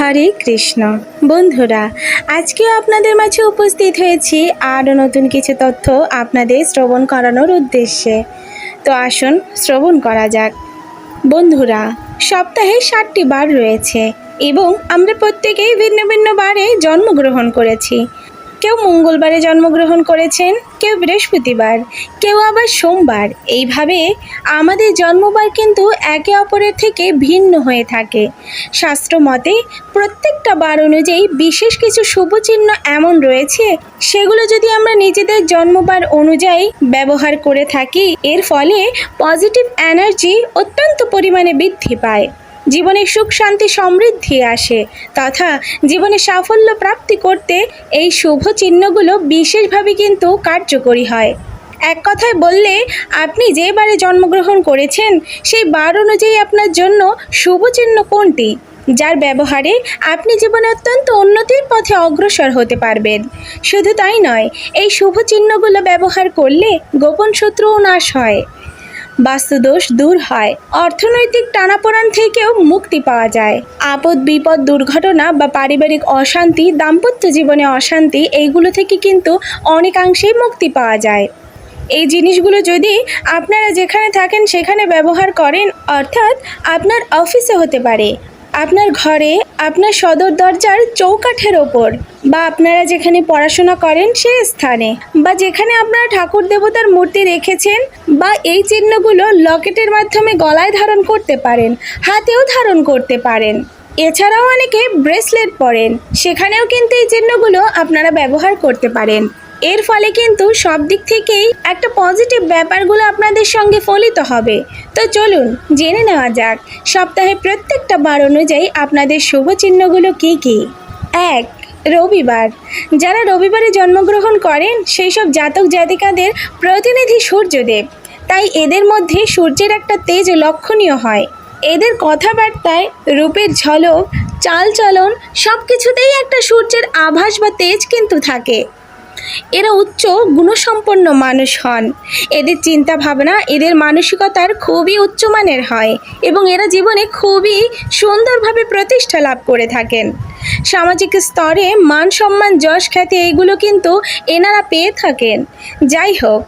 হরে কৃষ্ণ। বন্ধুরা, আজকেও আপনাদের মাঝে উপস্থিত হয়েছি আরও নতুন কিছু তথ্য আপনাদের শ্রবণ করানোর উদ্দেশ্যে। তো আসুন, শ্রবণ করা যাক। বন্ধুরা, সপ্তাহে ষাটটি বার রয়েছে এবং আমরা প্রত্যেকেই ভিন্ন ভিন্ন বারে জন্মগ্রহণ করেছি। কেউ মঙ্গলবারে জন্মগ্রহণ করেছেন, কেউ বৃহস্পতিবার, কেউ আবার সোমবার। এইভাবে আমাদের জন্মবার কিন্তু একে অপরের থেকে ভিন্ন হয়ে থাকে। শাস্ত্র মতে প্রত্যেকটা বার অনুযায়ী বিশেষ কিছু শুভচিহ্ন এমন রয়েছে, সেগুলো যদি আমরা নিজেদের জন্মবার অনুযায়ী ব্যবহার করে থাকি, এর ফলে পজিটিভ এনার্জি অত্যন্ত পরিমাণে বৃদ্ধি পায়। জীবনে সুখ, শান্তি, সমৃদ্ধি আসে। তথা জীবনে সাফল্য প্রাপ্তি করতে এই শুভ চিহ্নগুলো বিশেষভাবে কিন্তু কার্যকরী হয়। এক কথায় বললে, আপনি যে বারে জন্মগ্রহণ করেছেন, সেই বার অনুযায়ী আপনার জন্য শুভ চিহ্ন কোনটি? যার ব্যবহারে আপনি জীবনে অত্যন্ত উন্নতির পথে অগ্রসর হতে পারবেন। শুধু তাই নয়, এই শুভ চিহ্নগুলো ব্যবহার করলে গোপন শত্রুও নাশ হয়। বাস্তুদোষ দূর হয়। অর্থনৈতিক টানাপোড়ান থেকেও মুক্তি পাওয়া যায়। আপদ, বিপদ, দুর্ঘটনা বা পারিবারিক অশান্তি, দাম্পত্য জীবনে অশান্তি, এইগুলো থেকে কিন্তু অনেকাংশেই মুক্তি পাওয়া যায়। এই জিনিসগুলো যদি আপনারা যেখানে থাকেন সেখানে ব্যবহার করেন, অর্থাৎ আপনার অফিসে হতে পারে। আপনার ঘরে, আপনার সদর দরজার চৌকাঠের ওপর, বা আপনারা যেখানে পড়াশোনা করেন সেই স্থানে, বা যেখানে আপনারা ঠাকুর দেবতার মূর্তি রেখেছেন, বা এই চিহ্নগুলো লকেটের মাধ্যমে গলায় ধারণ করতে পারেন, হাতেও ধারণ করতে পারেন। এছাড়াও অনেকে ব্রেসলেট পরেন, সেখানেও কিন্তু এই চিহ্নগুলো আপনারা ব্যবহার করতে পারেন। এর ফলে কিন্তু সব দিক থেকেই একটা পজিটিভ ব্যাপারগুলো আপনাদের সঙ্গে ফলিত হবে। তো চলুন, জেনে নেওয়া যাক, সপ্তাহে প্রত্যেকটা বার অনুযায়ী আপনাদের শুভ চিহ্নগুলো কী কী? এক, রবিবার। যারা রবিবারে জন্মগ্রহণ করেন সেই সব জাতক জাতিকাদের প্রতিনিধি সূর্যদেব। তাই এদের মধ্যে সূর্যের একটা তেজ লক্ষণীয় হয়। এদের কথাবার্তায় রূপের ঝলক, চালচলন সব কিছুতেই একটা সূর্যের আভাস বা তেজ কিন্তু থাকে। এরা উচ্চ গুণসম্পন্ন মানুষ হন। এদের চিন্তা ভাবনা এদের মানসিকতার খুবই উচ্চমানের হয় এবং এরা জীবনে খুবই সুন্দরভাবে প্রতিষ্ঠা লাভ করে থাকেন। সামাজিক স্তরে মান সম্মান, যশ খ্যাতি এইগুলো কিন্তু এনারা পেয়ে থাকেন। যাই হোক,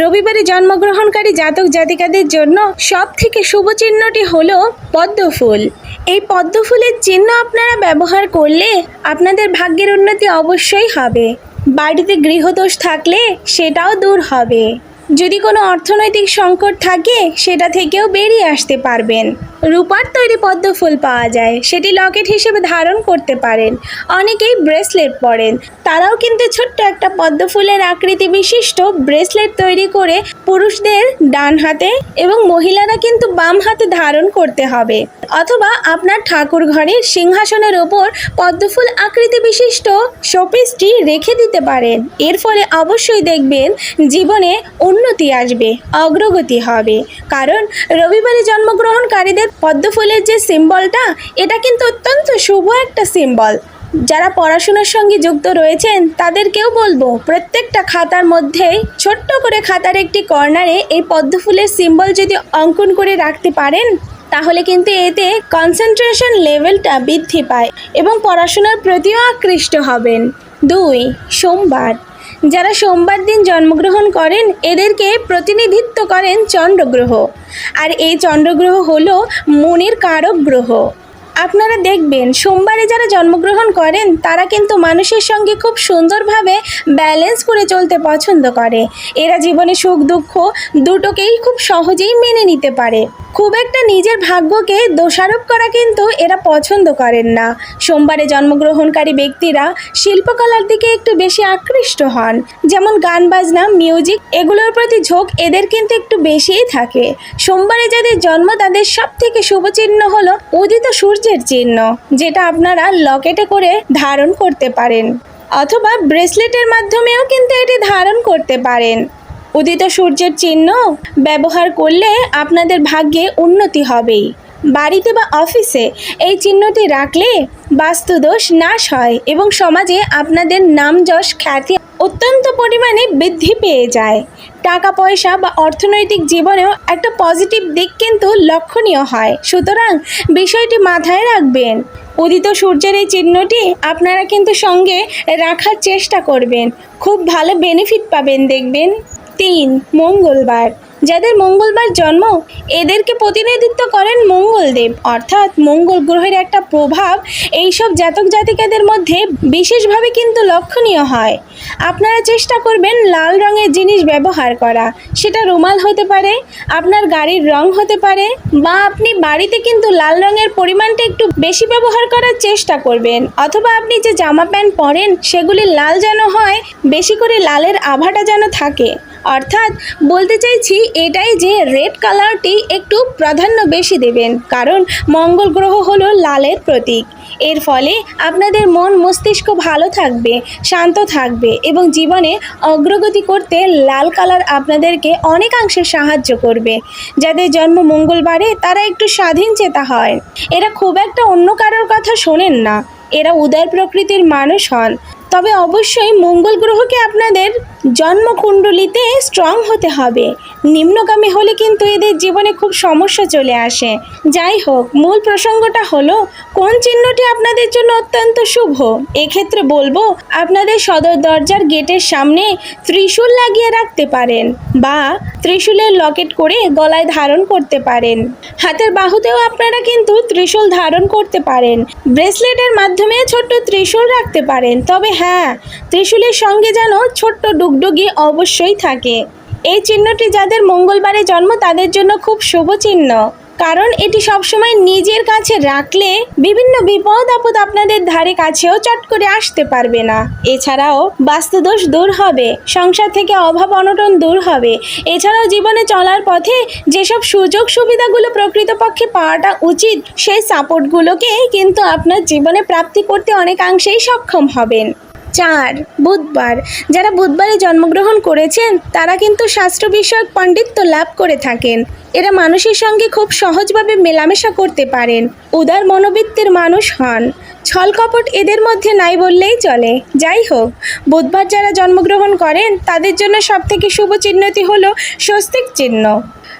রবিবারে জন্মগ্রহণকারী জাতক জাতিকাদের জন্য সব থেকে শুভ চিহ্নটি হলো পদ্মফুল। এই পদ্মফুলের চিহ্ন আপনারা ব্যবহার করলে আপনাদের ভাগ্যের উন্নতি অবশ্যই হবে। বাড়িতে গৃহদোষ থাকলে সেটাও দূর হবে। যদি কোনো অর্থনৈতিক সংকট থাকে, সেটা থেকেও বেরিয়ে আসতে পারবেন। রূপার তৈরি পদ্ম ফুল পাওয়া যায়। সেটি লকেট হিসেবে ধারণ করতে পারেন। অনেকেই ব্রেসলেট পরেন। তারাও কিন্তু ছোট্ট একটা পদ্ম ফুলের আকৃতি বিশিষ্ট ব্রেসলেট তৈরি করে পুরুষদের ডান হাতে এবং মহিলারা কিন্তু বাম হাতে ধারণ করতে হবে। অথবা আপনার ঠাকুর ঘরের সিংহাসনের ওপর পদ্মফুল আকৃতি বিশিষ্ট শোপিসটি রেখে দিতে পারেন। এর ফলে অবশ্যই দেখবেন জীবনে উন্নতি আসবে, অগ্রগতি হবে। কারণ রবিবারে জন্মগ্রহণকারীদের পদ্মফুলের যে সিম্বলটা, এটা কিন্তু অত্যন্ত শুভ একটা সিম্বল। যারা পড়াশোনার সঙ্গে যুক্ত রয়েছেন, তাদেরকেও বলব, প্রত্যেকটা খাতার মধ্যেই ছোট্ট করে খাতার একটি কর্নারে এই পদ্মফুলের সিম্বল যদি অঙ্কন করে রাখতে পারেন, তাহলে কিন্তু এতে কনসেন্ট্রেশন লেভেলটা বৃদ্ধি পায় এবং পড়াশোনার প্রতিও আকৃষ্ট হবেন। দুই, সোমবার। যারা সোমবার দিন জন্মগ্রহণ করেন, এদেরকে প্রতিনিধিত্ব করেন চন্দ্রগ্রহ। আর এই চন্দ্রগ্রহ হল মনের কারক গ্রহ। আপনারা দেখবেন, সোমবারে যারা জন্মগ্রহণ করেন, তারা কিন্তু মানুষের সঙ্গে খুব সুন্দরভাবে ব্যালেন্স করে চলতে পছন্দ করে। এরা জীবনে সুখ, দুঃখ দুটোকেই খুব সহজেই মেনে নিতে পারে। খুব একটা নিজের ভাগ্যকে দোষারোপ করা কিন্তু এরা পছন্দ করেন না। সোমবারে জন্মগ্রহণকারী ব্যক্তিরা শিল্পকলার দিকে একটু বেশি আকৃষ্ট হন। যেমন গান, বাজনা মিউজিক এগুলোর প্রতি ঝোঁক এদের কিন্তু একটু বেশিই থাকে। সোমবারে যাদের জন্ম, তাদের সব থেকে শুভ চিহ্ন হলো উদিত সূর্যের চিহ্ন, যেটা আপনারা লকেটে করে ধারণ করতে পারেন। অথবা ব্রেসলেটের মাধ্যমেও কিন্তু এটি ধারণ করতে পারেন। উদিত সূর্যের চিহ্ন ব্যবহার করলে আপনাদের ভাগ্যে উন্নতি হবেই। বাড়িতে বা অফিসে এই চিহ্নটি রাখলে বাস্তুদোষ নাশ হয় এবং সমাজে আপনাদের নাম যশ খ্যাতি অত্যন্ত পরিমাণে বৃদ্ধি পেয়ে যায়। টাকা পয়সা বা অর্থনৈতিক জীবনেও একটা পজিটিভ দিক কিন্তু লক্ষণীয় হয়। সুতরাং বিষয়টি মাথায় রাখবেন। উদিত সূর্যের এই চিহ্নটি আপনারা কিন্তু সঙ্গে রাখার চেষ্টা করবেন। খুব ভালো বেনিফিট পাবেন দেখবেন। তিন, মঙ্গলবার। যাদের মঙ্গলবার জন্ম, এদেরকে প্রতিনিধিত্ব করেন মঙ্গলদেব। অর্থাৎ মঙ্গল গ্রহের একটা প্রভাব এইসব জাতক জাতিকাদের মধ্যে বিশেষভাবে কিন্তু লক্ষণীয় হয়। আপনারা চেষ্টা করবেন লাল রঙের জিনিস ব্যবহার করা। সেটা রুমাল হতে পারে, আপনার গাড়ির রং হতে পারে, বা আপনি বাড়িতে কিন্তু লাল রঙের পরিমাণটা একটু বেশি ব্যবহার করার চেষ্টা করবেন। অথবা আপনি যে জামা প্যান্ট পরেন, সেগুলি লাল যেন হয়, বেশি করে লালের আভাটা যেন থাকে। অর্থাৎ বলতে চাইছি এটাই যে রেড কালারটি একটু প্রাধান্য বেশি দেবেন, কারণ মঙ্গল গ্রহ হলো লালের প্রতীক। এর ফলে আপনাদের মন মস্তিষ্ক ভালো থাকবে, শান্ত থাকবে এবং জীবনে অগ্রগতি করতে লাল কালার আপনাদেরকে অনেকাংশে সাহায্য করবে। যাদের জন্ম মঙ্গলবারে, তারা একটু স্বাধীন চেতা হয়। এরা খুব একটা অন্য কারোর কথা শোনেন না। এরা উদার প্রকৃতির মানুষ হন। তবে অবশ্যই মঙ্গল গ্রহকে আপনাদের জন্মকুণ্ডলিতে স্ট্রং হতে হবে। নিম্নগামী হলে কিন্তু এদের জীবনে খুব সমস্যা চলে আসে। যাই হোক, মূল প্রসঙ্গটা হলো, কোন চিহ্নটি আপনাদের জন্য অত্যন্ত শুভ? এক্ষেত্রে বলব, আপনাদের সদর দরজার গেটের সামনে ত্রিশূল লাগিয়ে রাখতে পারেন বা ত্রিশূলের লকেট করে গলায় ধারণ করতে পারেন। হাতের বাহুতেও আপনারা কিন্তু ত্রিশূল ধারণ করতে পারেন। ব্রেসলেটের মাধ্যমে ছোট্ট ত্রিশূল রাখতে পারেন। তবে হ্যাঁ ত্রিশূলের সঙ্গে যেন ছোট্ট ডুগডুগি অবশ্যই থাকে। এই চিহ্নটি যাদের মঙ্গলবারে জন্ম, তাদের জন্য খুব শুভ চিহ্ন। কারণ এটি সবসময় নিজের কাছে রাখলে বিভিন্ন বিপদ, আপদ আপনাদের ধারে কাছেও চট করে আসতে পারবে না। এছাড়াও বাস্তুদোষ দূর হবে, সংসার থেকে অভাব অনটন দূর হবে। এছাড়াও জীবনে চলার পথে যেসব সুযোগ সুবিধাগুলো প্রকৃতপক্ষে পাওয়াটা উচিত, সেই সাপোর্টগুলোকে কিন্তু আপনার জীবনে প্রাপ্তি করতে অনেকাংশেই সক্ষম হবেন। চার, বুধবার। যারা বুধবারে জন্মগ্রহণ করেছেন, তারা কিন্তু শাস্ত্র বিষয়ক পাণ্ডিত্য লাভ করে থাকেন। এরা মানুষের সঙ্গে খুব সহজভাবে মেলামেশা করতে পারেন। উদার মনোবৃত্তির মানুষ হন। ছলকপট এদের মধ্যে নাই বললেই চলে। যাই হোক, বুধবার যারা জন্মগ্রহণ করেন, তাদের জন্য সবথেকে শুভ চিহ্নটি হলো স্বস্তিক চিহ্ন।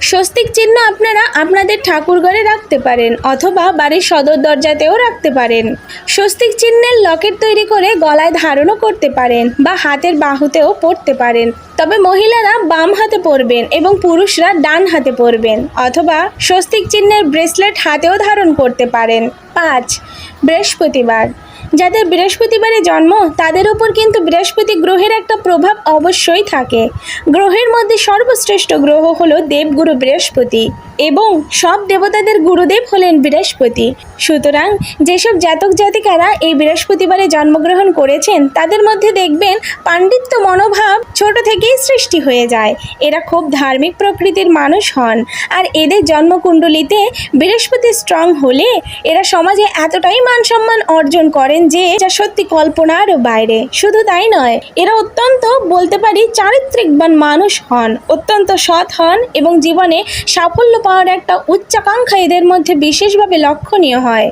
স্বস্তিক চিহ্ন আপনারা আপনাদের ঠাকুরঘরে রাখতে পারেন অথবা বাড়ির সদর দরজাতেও রাখতে পারেন। স্বস্তিক চিহ্নের লকেট তৈরি করে গলায় ধারণও করতে পারেন বা হাতের বাহুতেও পরতে পারেন। তবে মহিলারা বাম হাতে পরবেন এবং পুরুষরা ডান হাতে পরবেন অথবা স্বস্তিক চিহ্নের ব্রেসলেট হাতেও ধারণ করতে পারেন। পাঁচ, বৃহস্পতিবার। যাদের বৃহস্পতিবারে জন্ম, তাদের উপর কিন্তু বৃহস্পতি গ্রহের একটা প্রভাব অবশ্যই থাকে। গ্রহের মধ্যে সর্বশ্রেষ্ঠ গ্রহ হলো দেবগুরু বৃহস্পতি এবং সব দেবতাদের গুরুদেব হলেন বৃহস্পতি। সুতরাং যেসব জাতক জাতিকারা এই বৃহস্পতিবারে জন্মগ্রহণ করেছেন, তাদের মধ্যে দেখবেন পাণ্ডিত্য মনোভাব ছোট থেকেই সৃষ্টি হয়ে যায়। এরা খুব ধার্মিক প্রকৃতির মানুষ হন আর এদের জন্মকুণ্ডলিতে বৃহস্পতি স্ট্রং হলে এরা সমাজে এতটাই মান সম্মান অর্জন করেন যে এটা সত্যি কল্পনারও বাইরে। শুধু তাই নয়, এরা অত্যন্ত বলতে পারি চারিত্রিকবান মানুষ হন, অত্যন্ত সৎ হন এবং জীবনে সাফল্য পাওয়ার একটা উচ্চাকাঙ্ক্ষা এদের মধ্যে বিশেষভাবে লক্ষণীয় হয়।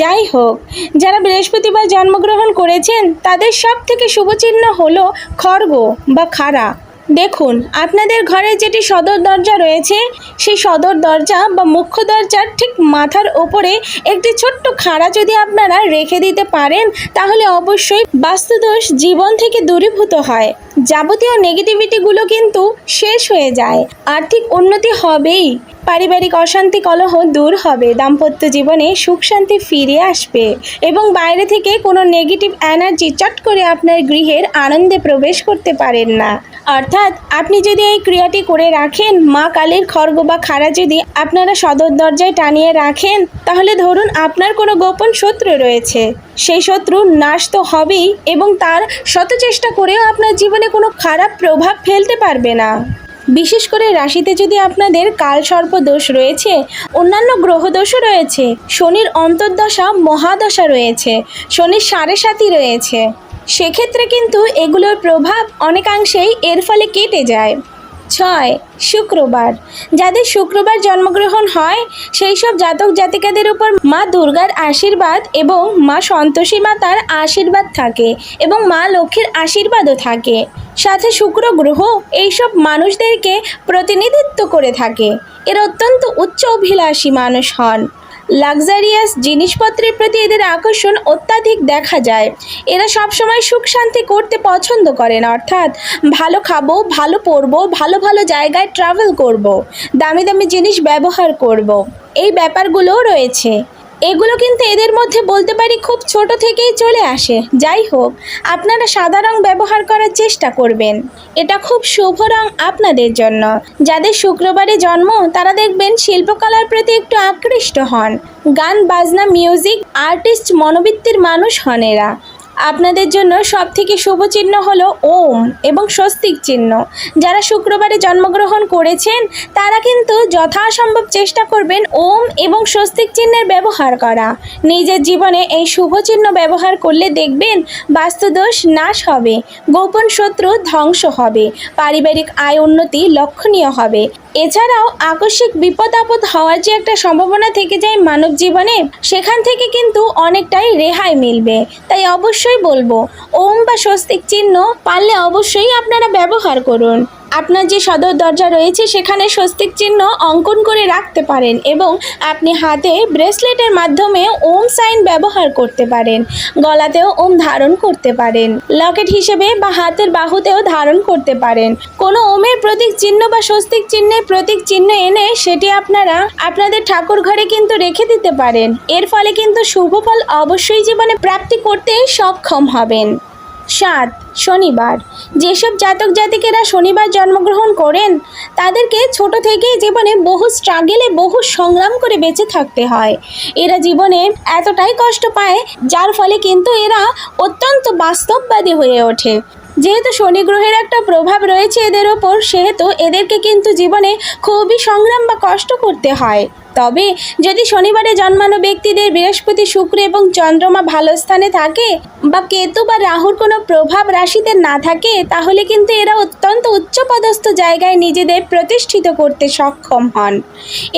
যাই হোক, যারা বৃহস্পতিবার জন্মগ্রহণ করেছেন, তাদের সব থেকে শুভচিহ্ন হলো খড়গ বা খাড়া। দেখুন, আপনাদের ঘরে যেটি সদর দরজা রয়েছে, সেই সদর দরজা বা মুখ্য দরজার ঠিক মাথার ওপরে একটি ছোট্ট খাড়া যদি আপনারা রেখে দিতে পারেন, তাহলে অবশ্যই বাস্তুদোষ জীবন থেকে দূরীভূত হয়। যাবতীয় নেগেটিভিটিগুলো কিন্তু শেষ হয়ে যায়। আর্থিক উন্নতি হবেই। পারিবারিক অশান্তি কলহ দূর হবে। দাম্পত্য জীবনে সুখ শান্তি ফিরে আসবে। এবং বাইরে থেকে কোনো নেগেটিভ এনার্জি চট করে আপনার গৃহের আনন্দে প্রবেশ করতে পারেন না। অর্থাৎ আপনি যদি এই ক্রিয়াটি করে রাখেন, মা কালীর খর্গ বা খাড়া যদি আপনারা সদর দরজায় টানিয়ে রাখেন, তাহলে ধরুন আপনার কোনো গোপন শত্রু রয়েছে। সেই শত্রু নাশ তো হবেই এবং তার শত চেষ্টা করেও আপনার জীবনে কোনো খারাপ প্রভাব ফেলতে পারবে না। বিশেষ করে রাশিতে যদি আপনাদের কাল সর্প দোষ রয়েছে, অন্যান্য গ্রহ দোষও রয়েছে। শনির অন্তর্দশা, মহাদশা রয়েছে। শনির সাড়ে সাতি রয়েছে। সেক্ষেত্রে কিন্তু এগুলোর প্রভাব অনেকাংশেই এর ফলে কেটে যায়। ছয়, শুক্রবার। যাদের শুক্রবার জন্মগ্রহণ হয় সেই সব জাতক জাতিকাদের উপর মা দুর্গার আশীর্বাদ এবং মা সন্তোষী মাতার আশীর্বাদ থাকে এবং মা লক্ষ্মীর আশীর্বাদও থাকে। সাথে শুক্র গ্রহ, এইসব মানুষদেরকে প্রতিনিধিত্ব করে থাকে। এর অত্যন্ত উচ্চ অভিলাষী মানুষ হন। লাক্সারিয়াস জিনিসপত্রের প্রতি এদের আকর্ষণ অত্যাধিক দেখা যায় এরা সবসময় সুখ শান্তি করতে পছন্দ করেন, অর্থাৎ ভালো খাব, ভালো পরবো, ভালো ভালো জায়গায় ট্রাভেল করব। দামি দামি জিনিস ব্যবহার করব। এই ব্যাপারগুলোও রয়েছে এগুলো কিন্তু এদের মধ্যে বলতে পারি খুব ছোট থেকেই চলে আসে। যাই হোক, আপনারা সাদা রং ব্যবহার করার চেষ্টা করবেন। এটা খুব শুভ রং আপনাদের জন্য। যাদের শুক্রবারে জন্ম, তারা দেখবেন শিল্পকলার প্রতি একটু আকৃষ্ট হন। গান, বাজনা মিউজিক আর্টিস্ট মনোবৃত্তির মানুষ হন এরা। আপনাদের জন্য সব থেকে শুভ চিহ্ন হলো ওম এবং স্বস্তিক চিহ্ন। যারা শুক্রবারে জন্মগ্রহণ করেছেন, তারা কিন্তু যথাসম্ভব চেষ্টা করবেন ওম এবং স্বস্তিক চিহ্নের ব্যবহার করা। নিজের জীবনে এই শুভ চিহ্ন ব্যবহার করলে দেখবেন বাস্তুদোষ নাশ হবে, গোপন শত্রু ধ্বংস হবে, পারিবারিক আয় উন্নতি লক্ষণীয় হবে। এছাড়াও আকস্মিক বিপদ আপদ হওয়ার যে একটা সম্ভাবনা থেকে যায় মানব জীবনে, সেখান থেকে কিন্তু অনেকটাই রেহাই মিলবে। তাই অবশ্যই বলব, ওম বা স্বস্তিক চিহ্ন পারলে অবশ্যই আপনারা ব্যবহার করুন। আপনার যে সদর দরজা রয়েছে, সেখানে স্বস্তিক চিহ্ন অঙ্কন করে রাখতে পারেন এবং আপনি হাতে ব্রেসলেটের মাধ্যমে ওম সাইন ব্যবহার করতে পারেন, গলাতেও ওম ধারণ করতে পারেন, লকেট হিসেবে বা হাতের বাহুতেও ধারণ করতে পারেন। কোনো ওমের প্রতীক চিহ্ন বা স্বস্তিক চিহ্নের প্রতীক চিহ্ন এনে সেটি আপনারা আপনাদের ঠাকুর ঘরে কিন্তু রেখে দিতে পারেন। এর ফলে কিন্তু শুভ ফল অবশ্যই জীবনে প্রাপ্তি করতে সক্ষম হবেন। সাত, শনিবার। যেসব জাতক জাতিকেরা শনিবার জন্মগ্রহণ করেন, তাদেরকে ছোট থেকেই জীবনে বহু স্ট্রাগেলে বহু সংগ্রাম করে বেঁচে থাকতে হয়। এরা জীবনে এতটাই কষ্ট পায়, যার ফলে কিন্তু এরা অত্যন্ত বাস্তববাদী হয়ে ওঠে। যেহেতু শনি গ্রহের একটা প্রভাব রয়েছে এদের ওপর, সেহেতু এদেরকে কিন্তু জীবনে খুবই সংগ্রাম বা কষ্ট করতে হয়। তবে যদি শনিবারে জন্মানো ব্যক্তিদের বৃহস্পতি শুক্র এবং চন্দ্রমা ভালো স্থানে থাকে বা কেতু বা রাহুর কোনো প্রভাব রাশিতে না থাকে, তাহলে কিন্তু এরা অত্যন্ত উচ্চপদস্থ জায়গায় নিজেদের প্রতিষ্ঠিত করতে সক্ষম হন।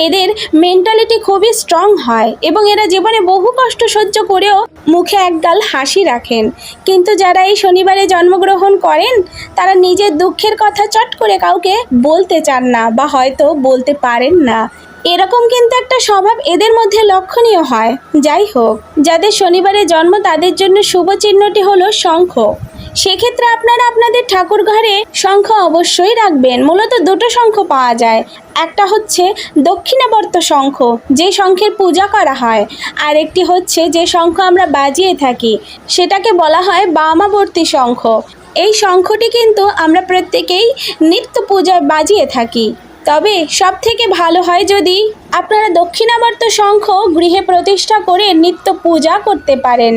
এদের মেন্টালিটি খুবই স্ট্রং হয় এবং এরা জীবনে বহু কষ্ট সহ্য করেও মুখে একগাল হাসি রাখেন। কিন্তু যারা এই শনিবারে জন্মগ্রহণ করেন, তারা নিজের দুঃখের কথা চট করে কাউকে বলতে চান না বা হয়তো বলতে পারেন না। এরকম কিন্তু একটা স্বভাব এদের মধ্যে লক্ষণীয় হয়। যাই হোক, যাদের শনিবারে জন্ম তাদের জন্য শুভ চিহ্নটি হলো শঙ্খ। সেক্ষেত্রে আপনারা আপনাদের ঠাকুর ঘরে শঙ্খ অবশ্যই রাখবেন। মূলত দুটো শঙ্খ পাওয়া যায়। একটা হচ্ছে দক্ষিণাবর্ত শঙ্খ, যে শঙ্খের পূজা করা হয়। আর একটি হচ্ছে যে শঙ্খ আমরা বাজিয়ে থাকি, সেটাকে বলা হয় বামাবর্তী শঙ্খ। এই শঙ্খটি কিন্তু আমরা প্রত্যেকেই নিত্য পূজায় বাজিয়ে থাকি। তবে সব থেকে ভালো হয় যদি আপনারা দক্ষিণাবর্ত শঙ্খ গৃহে প্রতিষ্ঠা করে নিত্য পূজা করতে পারেন।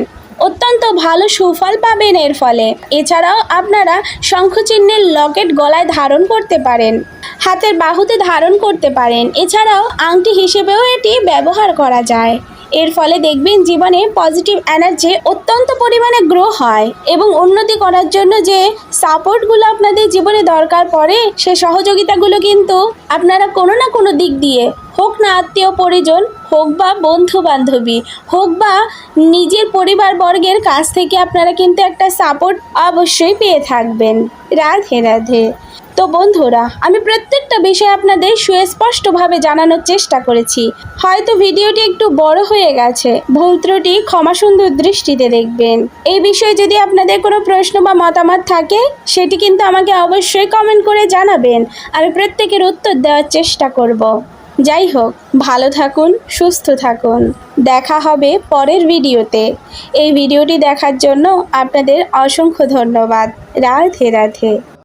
অত্যন্ত ভালো সুফল পাবেন এর ফলে। এছাড়াও আপনারা শঙ্খচিহ্নের লকেট গলায় ধারণ করতে পারেন, হাতের বাহুতে ধারণ করতে পারেন। এছাড়াও আংটি হিসেবেও এটি ব্যবহার করা যায়। এর ফলে দেখবেন জীবনে পজিটিভ এনার্জি অত্যন্ত পরিমাণে গ্রো হয় এবং উন্নতি করার জন্য যে সাপোর্টগুলো আপনাদের জীবনে দরকার পড়ে, সে সহযোগিতাগুলো কিন্তু আপনারা কোনো না কোনো দিক দিয়ে হোক না আত্মীয় পরিজন, হোক বা বন্ধু বান্ধবী, হোক বা নিজের পরিবার বর্গের কাছ থেকে আপনারা কিন্তু একটা সাপোর্ট অবশ্যই পেয়ে থাকবেন। রাধে রাধে। তো বন্ধুরা, আমি প্রত্যেকটা বিষয় আপনাদের সুস্পষ্টভাবে জানানোর চেষ্টা করেছি। হয়তো ভিডিওটি একটু বড় হয়ে গেছে, ভুল ত্রুটি, ক্ষমা সুন্দর দৃষ্টিতে দেখবেন। এই বিষয়ে যদি আপনাদের কোনো প্রশ্ন বা মতামত থাকে, সেটি কিন্তু আমাকে অবশ্যই কমেন্ট করে জানাবেন। আমি প্রত্যেকের উত্তর দেওয়ার চেষ্টা করব। যাই হোক ভালো থাকুন, সুস্থ থাকুন। দেখা হবে পরের ভিডিওতে। এই ভিডিওটি দেখার জন্য আপনাদের অসংখ্য ধন্যবাদ। রাধে রাধে।